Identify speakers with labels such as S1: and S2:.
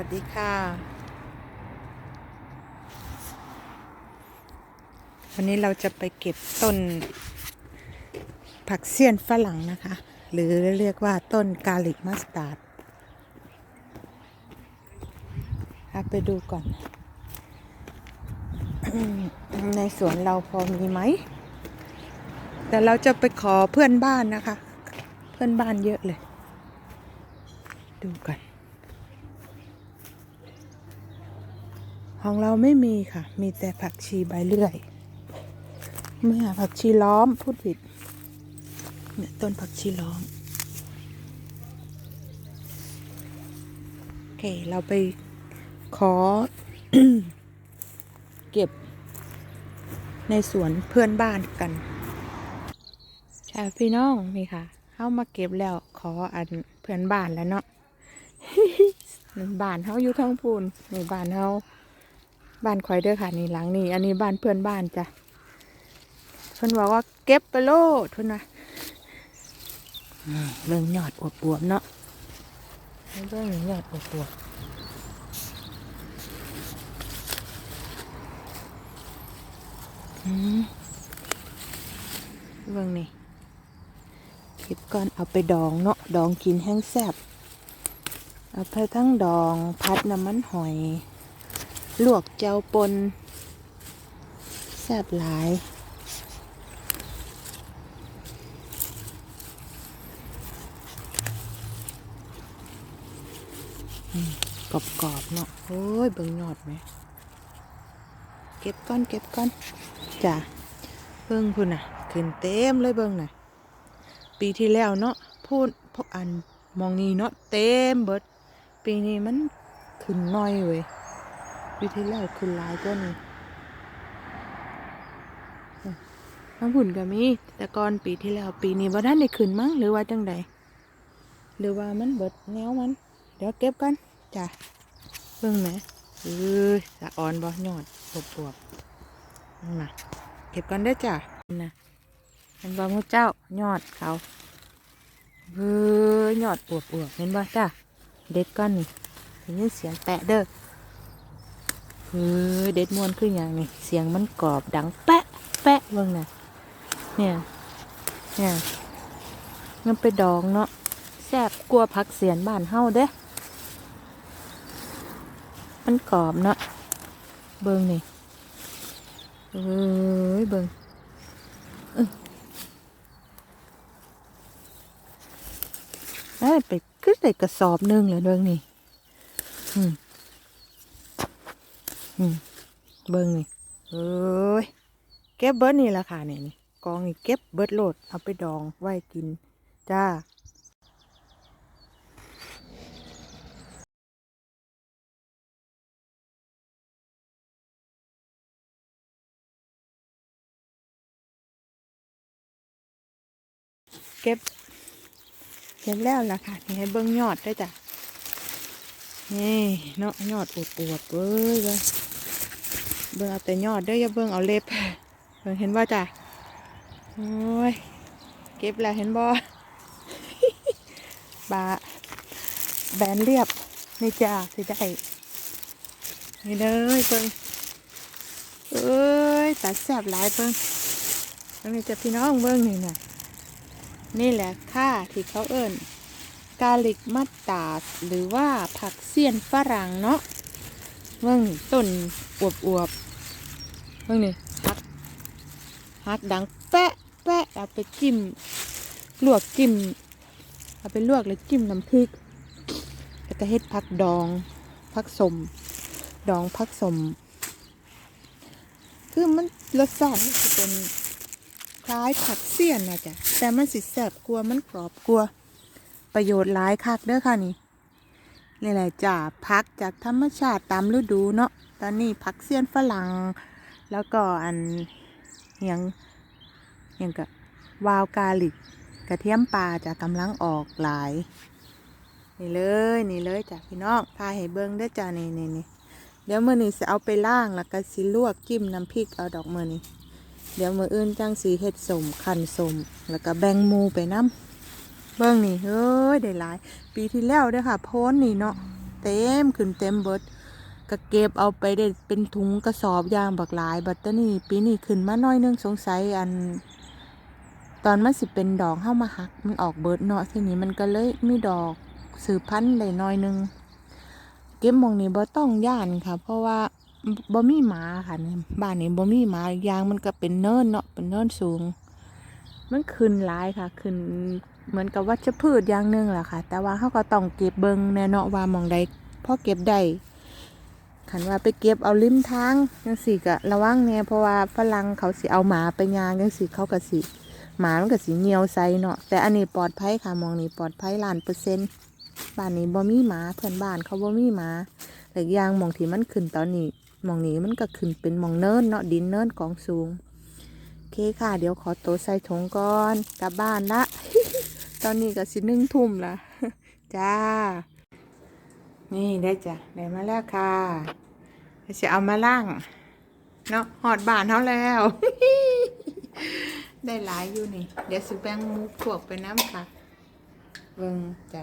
S1: วัสดีค่ะ วันนี้เราจะไปเก็บต้น ผักเสี้ยนฝรั่งนะคะ หรือเรียกว่าต้นกาลิกมัสตาร์ดไปดูก่อน ในสวนเราพอมีไหม แต่เราจะไปขอเพื่อนบ้านนะคะ เพื่อนบ้านเยอะเลย ดูกัน ของเราไม่มีค่ะ มีแต่ผักชีใบเลื่อยเมื่อผักชีล้อมพูดผิด เนี่ยต้นผักชีล้อม โอเค เราไปขอ เก็บในสวนเพื่อนบ้านกันใช่พี่น้องนี่ค่ะ เข้ามาเก็บแล้วขออันเพื่อนบ้านแล้วเนาะบ้านเขาอยู่ทั้งพูนในบ้านเขา บ้านคอยเด้อค่ะนี่หลังนี่อันนี้บ้านเพื่อนบ้านจ้ะเพื่อนบอกว่าเก็บไปโลดเพื่อนนะเบิ่งยอดอวบๆเนาะเบิ่งยอดอวบๆอืมเบิ่งนี่เก็บก่อนเอาไปดองเนาะดองกินแห้งแซ่บเอาไปทั้งดอง พัดน้ำมันหอย ลวกเจ้าปนแซ่บหลายกรอบกรอบๆเนาะโอ้ยเบิ่งยอดไหม เก็บก้อนเก็บก้อนจ้ะเบิ่งพุ่นน่ะ ขึ้นเต็มเลยเบิ่งน่ะ ปีที่แล้วเนาะพูดพวกอันมองนี้เนาะเต็มเบิด ปีนี้มันขึ้นน้อยเว้ย ปีที่แล้วขึ้นลายกว่านี้น้ำผุ่นก็มี แต่ก่อนปีที่แล้วปีนี้บ่ทันได้ขึ้นมั้งหรือว่าจังใดหรือว่ามันเบิดแนวมัน เดี๋ยวเก็บกันจ้ะเบิ่งแหมเอ้ยสะอ่อนบ่ยอดปวบปวบๆนั่นน่ะเก็บกันได้จ้ะน่ะเห็นบ่มูเจ้ายอดเขาเฮ้ยยอดปวบปวบๆเห็นบ่จ้ะเด็ดก้อนนี่ได้ยินเสียงแตะเด้อ เฮ้ยเด็ดมวนขึ้นอย่างนี้เสียงมันกรอบดังแปะแปะเบิ่งนะเนี่ยเนี่ยมันไปดองเนาะแซบกลัวผักเสียนบ้านเฮาเด้ มันกรอบเนาะเบิ่งนี่เอ้ยเบิ่งอื้อเอ้ยไปขึ้นใส่กระสอบหนึงเลยเบิ่งนี่อืม เบิ่งนี่เอ้ยเก็บเบิร์ดนี่แหละค่ะเนี่ยนี่กองนี่เก็บเบิร์ดโหลดเอาไปดองไว้กิน จ้าเก็บ เก็บแล้วล่ะค่ะนี่ให้เบิ้งยอดได้จ้ะนี่เนาะยอดอวบๆเว้ยเว้ย เบิ่งเอาแต่ยอดเด้ออย่าเบิ่งเอาเล็บเบิ่งเห็นบ่จ้ะโอ้ยเก็บแล้วเห็นบ่บาแบนเรียบนี่จ้าสิได้นี่เลยเบิ่งเอ้ยตัดแสบหลายเบิ่งตรงนี้จะพี่น้องเบิ่งนี่น่ะนี่แหละค่าที่เขาเอิ้นกาลิกมัตตาหรือว่าผักเสี้ยนฝรั่งเนาะ เมื่งต้นอวบอวบเมื่งนี่ฮักฮักดังแปะแปะเอาไปจิ้มลวกจิ้มเอาไปลวกแล้วจิ้มน้ำพริกแล้วก็เฮ็ดผักดองผักสม ดองผักสม คือมันรสชาติมันจะเป็นคล้ายผักเสี้ยนนะจ๊ะแต่มันสิแสบกลัวมันกรอบกลัว ประโยชน์หลายคักเด้อค่ะนี่ นี่แหละจ้าพักจากธรรมชาติตามฤดูเนาะตอนนี้พักเสี้ยนฝรั่ง แล้วก็อันเหียงเหียงกับวาวกาลิกกระเทียมปลาจะกำลังออกหลาย นี่เลยนี่เลยจ้ะพี่น้องพาให้เบิ้งเด้จ้านี่นี่นี่เดี๋ยวมือนี้จะเอาไปล่างแล้วก็สิลวกจิ้มน้ำพริกเอาดอกมือนี้เดี๋ยวมืออื่นจังสีเห็ดสมขันสมแล้วก็แบ่งมูไปน้ำ เบิ้งนี่เฮ้ยได้หลาย ปีที่แล้วเด้อค่ะโพ้นนี่เนาะเต็มขึ้นเต็มเบิดก็เก็บเอาไปได้เป็นถุงกระสอบยางบักหลาย บัดตอนนี้ปีนี้ขึ้นมาน้อยนึงสงสัยอัน ตอนมันสิเป็นดอกเข้ามาหัก มันออกเบิดเนาะทีนี้มันก็เลยมีดอกสืบพันธุ์ได้น้อยนึงเก็บมองนี้บ่ต้องย่านค่ะ เพราะว่าบ่มีหมาค่ะบ้านนี้บ่มีหมายางมันก็เป็นเนินเนาะเป็นเนินสูง มันขึ้นหลายค่ะ ขึ้น เหมือนกับวัชพืชอย่างหนึ่งแหละค่ะ แต่ว่าเขาก็ต้องเก็บเบิงแน่เนาะว่ามองใดพอเก็บได้ขันว่าไปเก็บเอาริมทางจังสี่ก็ระวังเนี่ยเพราะว่าฝรั่งเขาสิเอาหมาไปยางจังสี่เขาก็สิหมามันก็สิเหนียวใส่เนาะแต่อันนี้ปลอดภัยค่ะมองนี้ปลอดภัยล้านเปอร์เซ็นต์บ้านนี้บ่มีหมาเพื่อนบ้านเขาบ่มีหมาแต่อีกอย่างมองที่มันขึ้นตอนนี้มองนี้มันก็ขึ้นเป็นมองเนินเนาะดินเนินของสูงโอเคค่ะ เดี๋ยวขอตัวใส่ถุงก่อนกลับบ้านละ ตอนนี้ก็สิหนึ่งทุ่มละจ้า นี่ได้จ้ะได้มาแล้วค่ะจะเอามาล่าง เนาะหอดบานเขาแล้ว ได้หลายอยู่นี่ เดี๋ยวสิแป้งมุกพวกไปน้ำค่ะ เบิ่งจ้ะ